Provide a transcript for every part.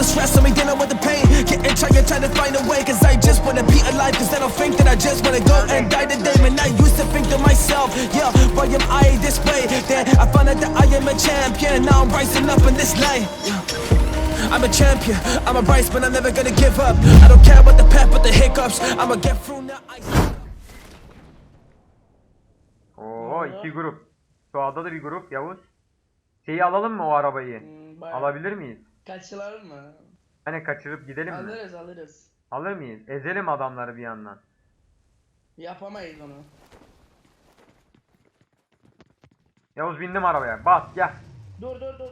the stress on me, dealing with the pain. Getting trying, trying to find a way, cause I just wanna be alive. Cause I don't think that I just wanna go and die today. Man, I used to think to myself, yeah, why am I this way? Then I found out that I am a champion. Now I'm rising up in this light. I'm a champion, I'm a rise, but I'm never gonna give up. I don't care about the path, but the hiccups. I'ma get through now. I Oo iki grup. Sağda da bir grup Yavuz. Şeyi alalım mı o arabayı? Hmm, bayağı- Alabilir miyiz? Kaçılar mı? Hani kaçırıp gidelim mi? Alırız alırız. Alır mıyız? Ezelim adamları bir yandan. Yapamayız onu. Yavuz bindim arabaya. Bas gel. Dur dur dur.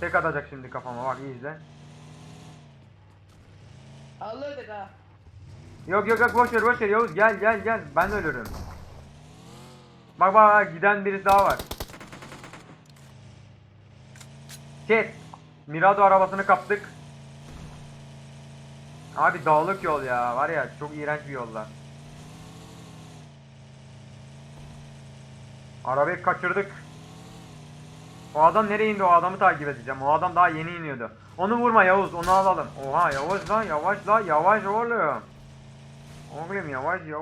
Tek atacak şimdi kafama bak iyi izle. Alırdık ha. Yok yok yok boş ver boş ver Yavuz gel gel gel ben ölürüm. Bak bak bak giden birisi daha var. Chat. Mirado arabasını kaptık. Abi dağlık yol ya var ya çok iğrenç bir yollar. Arabayı kaçırdık. O adam nereye indi o adamı takip edeceğim. O adam daha yeni iniyordu. Onu vurma Yavuz onu alalım. Oha Yavuz lan yavaş lan yavaş oğlum. Oğlum yavaş ya.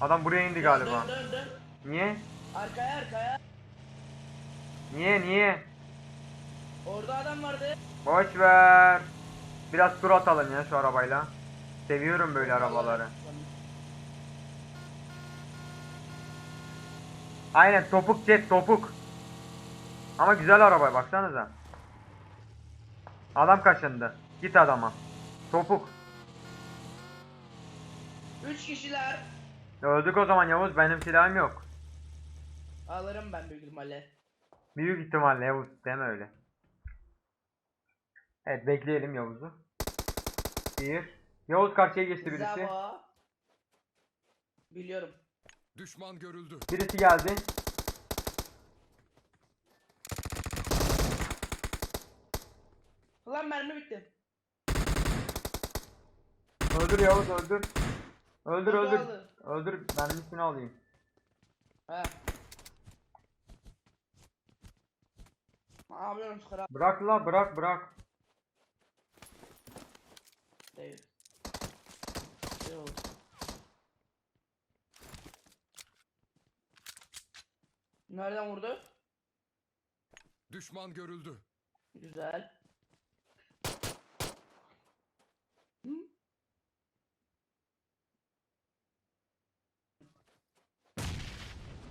Adam buraya indi galiba. Dön dön dön. Niye? Arkaya arkaya. Niye niye? Orada adam vardı. Boş ver. Biraz tur atalım ya şu arabayla. Seviyorum böyle arabaları. Aynen topuk jet topuk. Ama güzel araba baksanıza. Adam kaşındı. Git adama. Topuk. Üç kişiler. Öldük o zaman Yavuz benim silahım yok. Alırım ben büyük ihtimalle. Büyük ihtimalle Yavuz deme öyle. Evet bekleyelim Yavuz'u. Bir. Yavuz karşıya geçti birisi. Bravo. Biliyorum. Düşman görüldü. Birisi geldi. Lan mermi bitti. Öldür Yavuz öldür. Öldür Nasıl öldür. aldı? Öldür ben üstüne alayım. He. Ne sıkıra? Bırak la bırak bırak. Değil. Şey oldu. Nereden vurdu? Düşman görüldü. Güzel. Hı?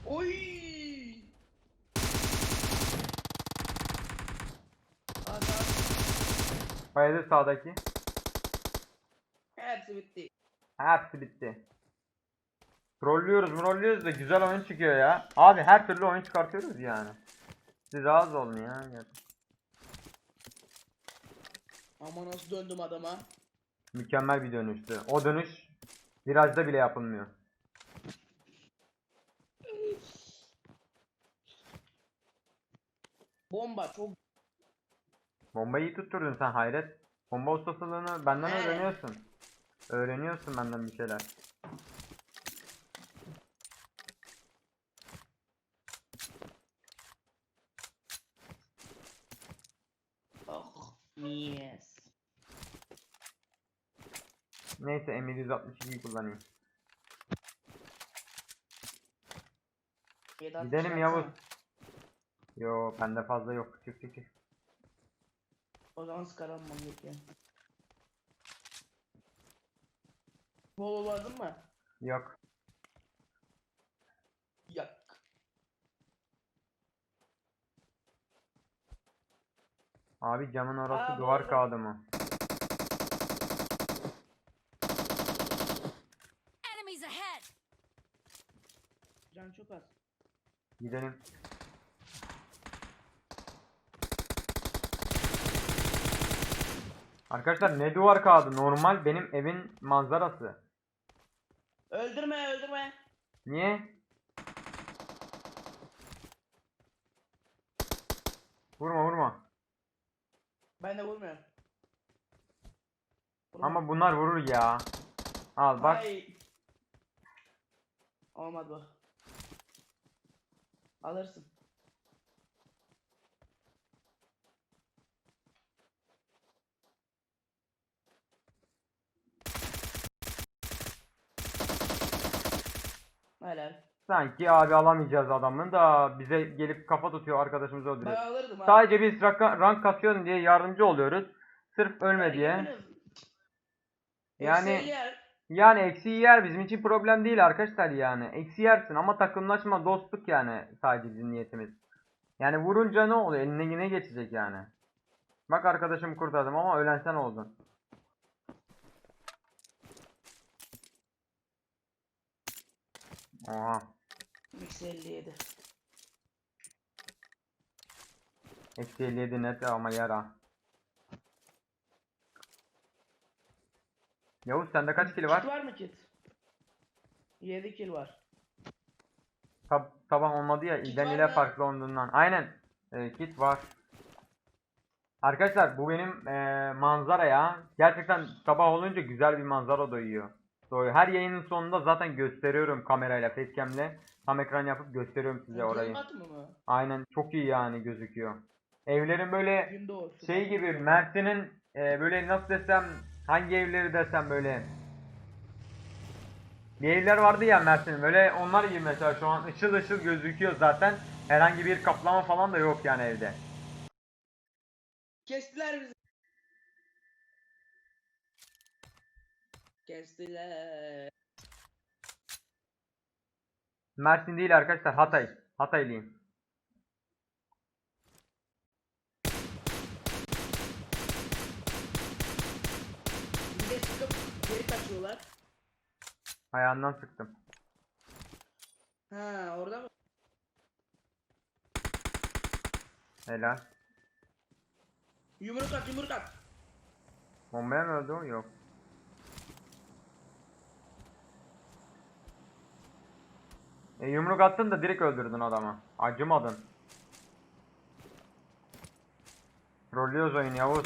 Oy! Adam Bayılır sağdaki. Hepsi bitti. Hepsi bitti. Trollüyoruz trollüyoruz da güzel oyun çıkıyor ya. Abi her türlü oyun çıkartıyoruz yani. Siz az olun ya. Ama nasıl döndüm adama? Mükemmel bir dönüştü. O dönüş virajda bile yapılmıyor. Bomba çok Bombayı iyi tutturdun sen hayret. Bomba ustasılığını benden öğreniyorsun. Öğreniyorsun benden bir şeyler. Oh, yes. Neyse M762'yi kullanayım. Gidelim. Yavuz. Yo bende fazla yok. Çık çık çık. O zaman sıkaramam gerekiyor. Bol lazım mı? Yok. Yak. Abi camın orası Aa, duvar doğru. kağıdı mı? Enemies ahead! Can çok az. Gidelim. Arkadaşlar ne duvar kağıdı? Normal benim evin manzarası. Öldürme öldürme. Niye? Vurma vurma. Ben de vurmuyorum. Vurma. Ama bunlar vurur ya. Al bak. Ay. Olmadı bu. Alırsın. Sanki abi alamayacağız adamın da bize gelip kafa tutuyor arkadaşımızı Ben öldürüyor. alırdım ha. Sadece biz rank, rank kasıyorsun diye yardımcı oluyoruz. Sırf ölme diye. Yani- Yani yer. Yani eksi yer bizim için problem değil arkadaşlar yani. Eksi yersin ama takımlaşma dostluk yani sadece bizim niyetimiz. Yani vurunca ne oluyor? Eline ne geçecek yani? Bak arkadaşım kurtardım ama ölen sen oldun. Oha. Eksi 57. Eksi 57 net ama yara. Yavuz sende kaç kill var? Kit var mı kit? 7 kill var. Tab taban olmadı ya Kit ile farklı olduğundan. Aynen. Ee, kit var. Arkadaşlar bu benim ee, manzara ya. Gerçekten sabah olunca güzel bir manzara doyuyor. Doyuyor. Her yayının sonunda zaten gösteriyorum kamerayla, facecam'le. Tam ekran yapıp gösteriyorum size orayı. Mı? Aynen çok iyi yani gözüküyor. Evlerin böyle doğuşu. şey gibi Mersin'in e, böyle nasıl desem hangi evleri desem böyle bir evler vardı ya Mersin'in böyle onlar gibi mesela şu an ışıl ışıl gözüküyor zaten herhangi bir kaplama falan da yok yani evde. Kestiler bizi. Kestiler. Mersin değil arkadaşlar Hatay. Hataylıyım. Bir de sıkıp geri kaçıyorlar. Ayağından sıktım. Ha orada mı? Helal. Yumruk at yumruk at. Bombaya mı öldü o? Yok. E, yumruk attın da direkt öldürdün adamı. Acımadın. Rollüyoruz oyunu Yavuz.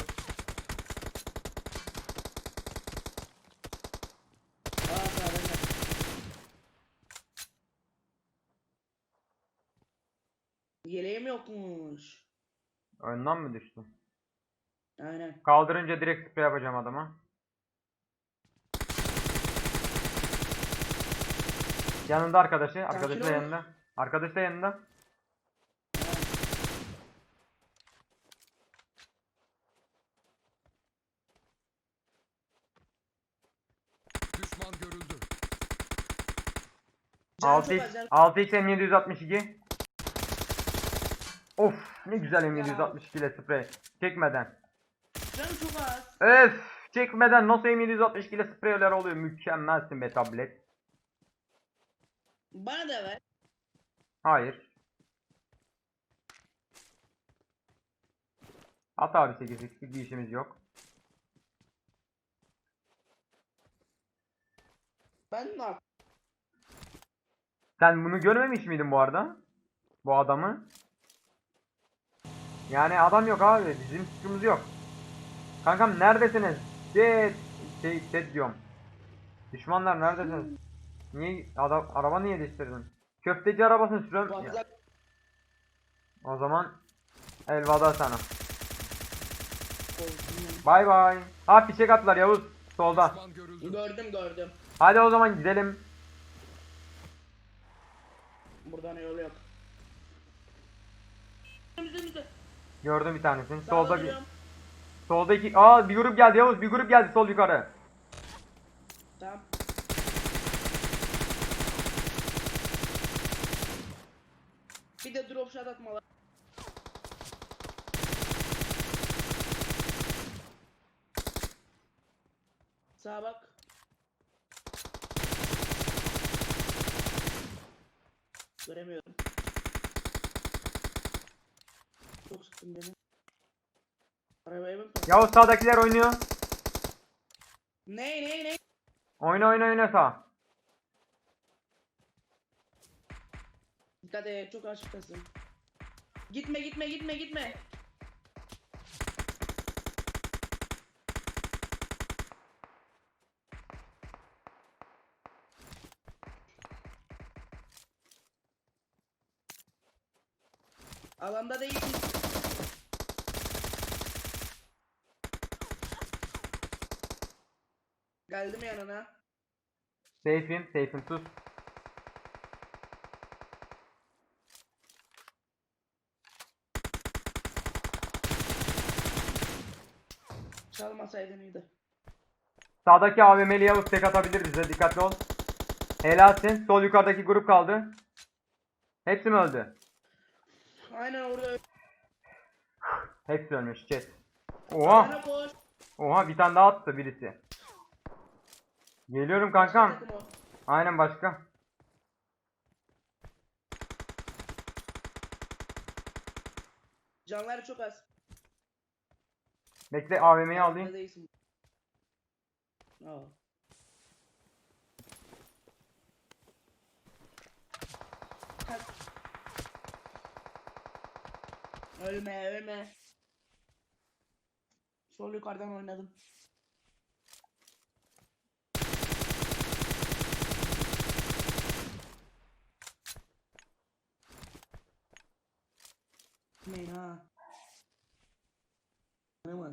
Yeleğim yokmuş. Önden mi düştün? Aynen. Kaldırınca direkt sprey yapacağım adama. Yanında arkadaşı. Arkadaşı da yanında. Arkadaşı da yanında. Düşman görüldü. Can çok 6x, az, can- 6x M762. Of ne güzel M762 ile sprey. Çekmeden. Canım çok az. Öf çekmeden nasıl M762 ile spreyler oluyor. Mükemmelsin be tablet. Bana da ver. Hayır. At abi 8x bir işimiz yok. Ben ne? Sen bunu görmemiş miydin bu arada? Bu adamı. Yani adam yok abi. Bizim suçumuz yok. Kankam neredesiniz? Dead. Şey dead diyorum. Düşmanlar neredesiniz? Niye adam araba niye değiştirdin? Köfteci arabasını sürüyorum. Ya, O zaman elveda sana. Bay bay. Ha fişek attılar Yavuz. Solda. Gördüm gördüm. Hadi o zaman gidelim. Buradan yol yok. Gördüm bir tanesini. Solda bir solda iki. Aa bir grup geldi Yavuz. Bir grup geldi sol yukarı. Tamam. Bir de drop shot atmalar. Sağa bak. Göremiyorum. Çok sıktın beni. Arabaya bak. Yavuz sağdakiler oynuyor. Ne ne ne? Oyna oyna oyna sağ. Dikkat et çok açıktasın. Gitme gitme gitme gitme. Alanda değilsin. Geldim yanına. Safe'im, safe'im sus. Yapmasaydın iyiydi. Sağdaki AVM'li Yavuz tek atabilir bize. Dikkatli ol. Helalsin. Sol yukarıdaki grup kaldı. Hepsi mi öldü? Aynen orada. Hepsi ölmüş. Chat. Oha. Oha bir tane daha attı birisi. Geliyorum kankam. Aynen başka. Canları çok az. Bekle AVM'yi alayım. Neredesin? Aa. Kalk. Ölme ölme. Sol yukarıdan oynadım. Ne ha? Ne var?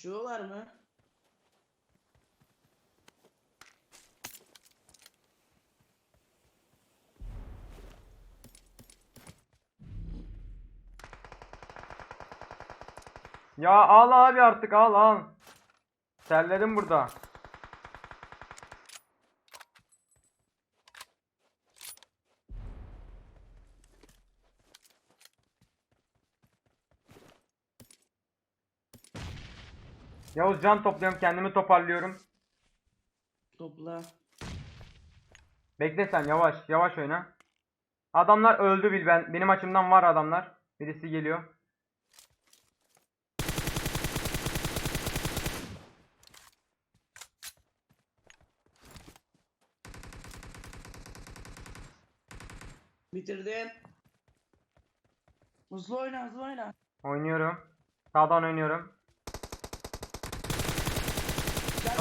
Açıyorlar mı? Ya al abi artık al al. Terledim burada. Yavuz can topluyorum kendimi toparlıyorum. Topla. Bekle sen yavaş yavaş oyna. Adamlar öldü bil ben. Benim açımdan var adamlar. Birisi geliyor. Bitirdin. Hızlı oyna hızlı oyna. Oynuyorum. Sağdan oynuyorum.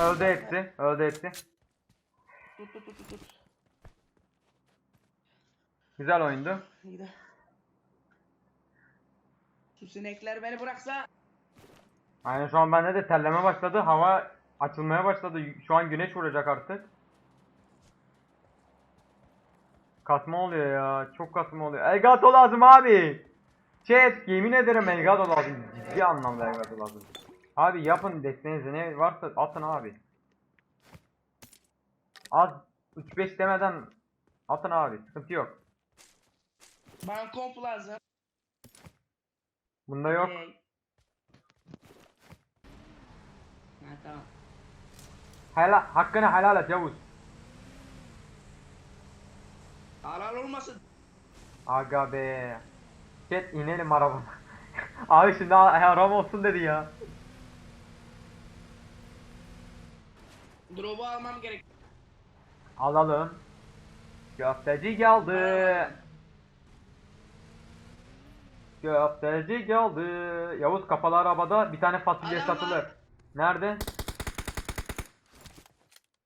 Öldü hepsi. Öldü hepsi. Tut tut tut tut. Güzel oyundu. İyi de. Şu sinekler beni bıraksa. Aynen şu an bende de terleme başladı. Hava açılmaya başladı. Şu an güneş vuracak artık. Kasma oluyor ya. Çok kasma oluyor. Elgato lazım abi. Chat yemin ederim Elgato lazım. Ciddi anlamda Elgato lazım. Abi yapın desteğinizi ne varsa atın abi. Az 3-5 demeden atın abi. Sıkıntı yok. Bana komp lazım. Bunda yok. Okey. Ha tamam. Helal, hakkını helal et Yavuz. Halal olmasın. Aga be. Chat inelim arabama. Abi şimdi araba olsun dedi ya. Drop'u almam gerek. Alalım. Köfteci geldi. Köfteci geldi. Yavuz kapalı arabada bir tane fasulye Adam var. satılır. Nerede?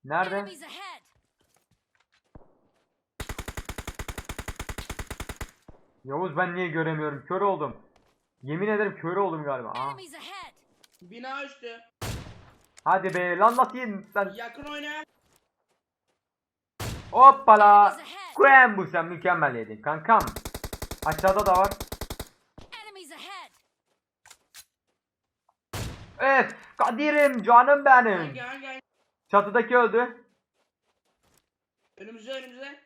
Nerede? Enemies ahead! Yavuz ben niye göremiyorum? Kör oldum. Yemin ederim kör oldum galiba. Aa. Enemies ahead! Bina üstü. Hadi be lan nasıl yedin sen? Yakın oyna. Hoppala. Kuem bu sen mükemmel yedin kankam. Aşağıda da var. Evet Kadir'im canım benim. Hangi hangi hangi? Çatıdaki öldü. Önümüze önümüze.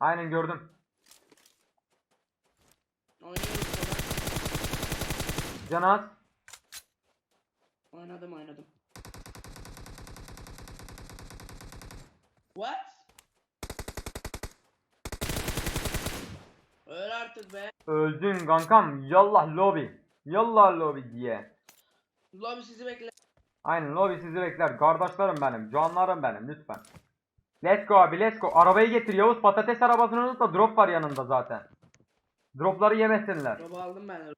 Aynen gördüm. Oynuyoruz sonra. Canaz. Oynadım oynadım. What? Öl artık be. Öldün kankam. Yallah lobi. Yallah lobi diye. Lobby sizi bekle. Aynen lobi sizi bekler. Kardeşlerim benim. Canlarım benim lütfen. Let's go abi let's go. Arabayı getir Yavuz. Patates arabasını unutma. Drop var yanında zaten. Dropları yemesinler. Drop aldım ben.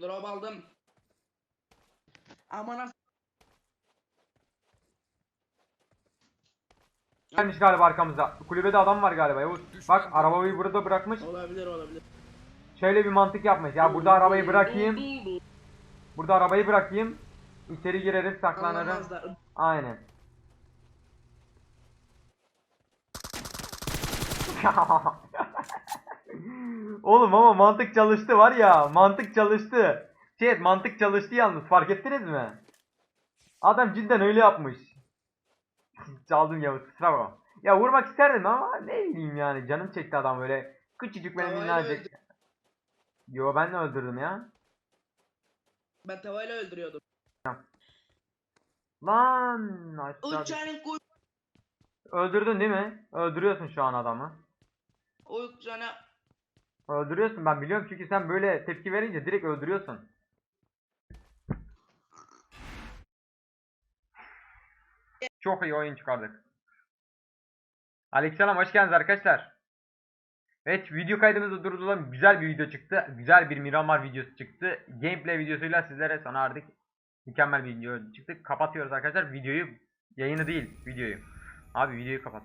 Drop aldım. Aman as- Gelmiş galiba arkamızda. Kulübede adam var galiba Yavuz. Bak arabayı burada bırakmış. Olabilir olabilir. Şöyle bir mantık yapmış. Ya burada arabayı bırakayım. Burada arabayı bırakayım. İçeri girerim saklanırım. Aynen. Oğlum ama mantık çalıştı var ya. Mantık çalıştı. Şey mantık çalıştı yalnız fark ettiniz mi? Adam cidden öyle yapmış. Çaldım Yavuz kusura bakma. Ya vurmak isterdim ama ne bileyim yani canım çekti adam öyle. Küçücük benim Tavayla minnacık. Yo ben de öldürdüm ya. Ben tavayla öldürüyordum. Lan aşağı. Uçanın kuy... Öldürdün değil mi? Öldürüyorsun şu an adamı. Uçana... Öldürüyorsun ben biliyorum çünkü sen böyle tepki verince direkt öldürüyorsun. Çok iyi oyun çıkardık. Aleykümselam hoş geldiniz arkadaşlar. Evet video kaydımızı durduralım. Güzel bir video çıktı. Güzel bir Miramar videosu çıktı. Gameplay videosuyla sizlere sonra artık mükemmel bir video çıktı. Kapatıyoruz arkadaşlar videoyu. Yayını değil videoyu. Abi videoyu kapatıyoruz.